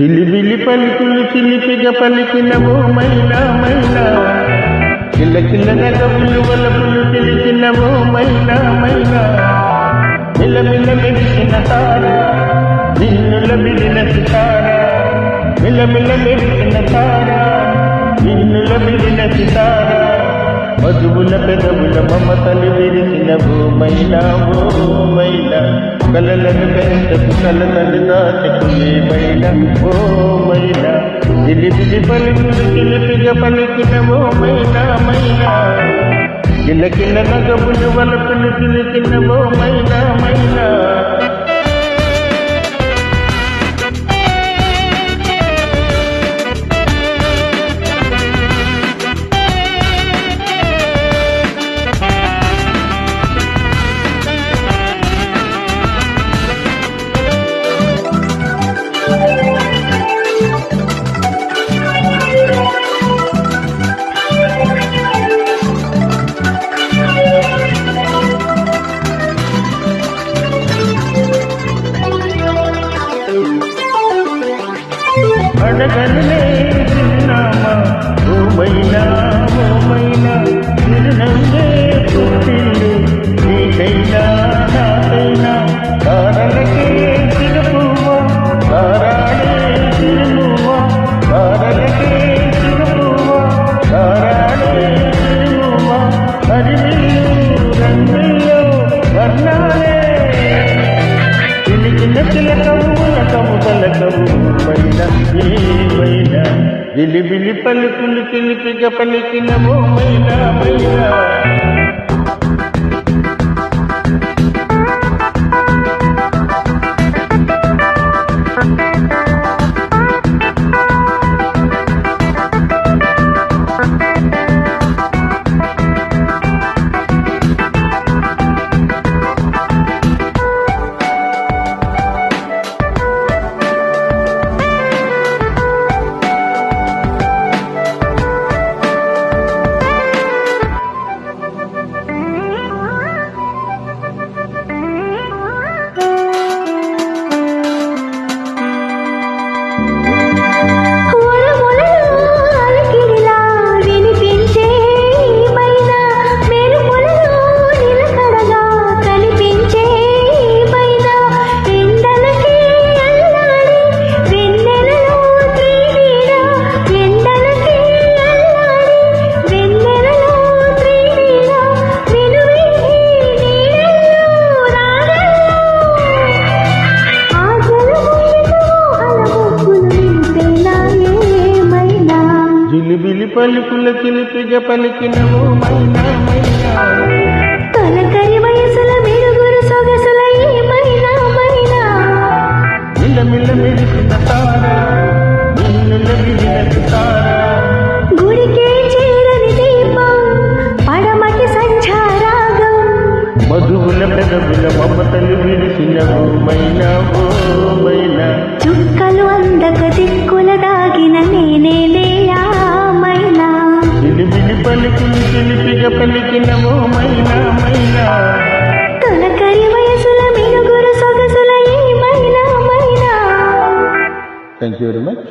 జిలిబిలి పలుకులు చిలిపిగా ఓ మైనా మైనా కిల్ల కిల్ల నగములు వలపులు తెలిసినవు మైనా మైనా మిలమిల మెరిసిన తార నిన్నుల మిలిన సితార. మిలమిల మెరిసిన తార నిన్నుల మిలిన సితార. మధువుల పెదవుల మమతలు విరిసిన భూమైనా భూమైనా. కలలను పెంచకు కలలను దాచకు ఏమైనా ఓమైనా జిలిబిలి పలుకు చిలిపిగా పలికిన ఓమైనా మైనా కిలకిల నగములు వలపులు చిలికిన ఓమైనా మైనా. అడగనులే చిరునామా ఓమైనా ఓమైనా చిరునవ్వే పుట్టిల్లు. నీకైనా నాకైనా తారలకే చిరుపువ్వ తారాడే చిరుమువ్వ తారలకే చిరుపువ్వ తారాడే చిరుమువ్వ రంగుల్లో వర్ణాలే చిలికిన చిలకము ఉలకము పలకము పైన ఏమైనా జిలిబిలి పలుకులు చిలిపిగ పలికిన మైనా మైనా పలుకుల చిలిపిగ పలికిన మైనా మైనా. తొలకరి వయసుల మెరుగురు సొగసుల ఏమైనా మైనా. మిలమిల మెరిసిన తార నిన్నుల విరిన తార. గుడికే చేరని దీపం పడమటి సంధ్యారాగం. మధువుల పెదవుల మమతలు విరిసిన మైనా ఓమైనా చుక్కలు అందక దిక్కుల దాగిన నేనే చిలిపిగ పలికిన మైనా మైనా తొలకరి వయసుల మెరుగురు సొగసుల ఏమైనా మైనా థ్యాంక్ యూ వెరీ మచ్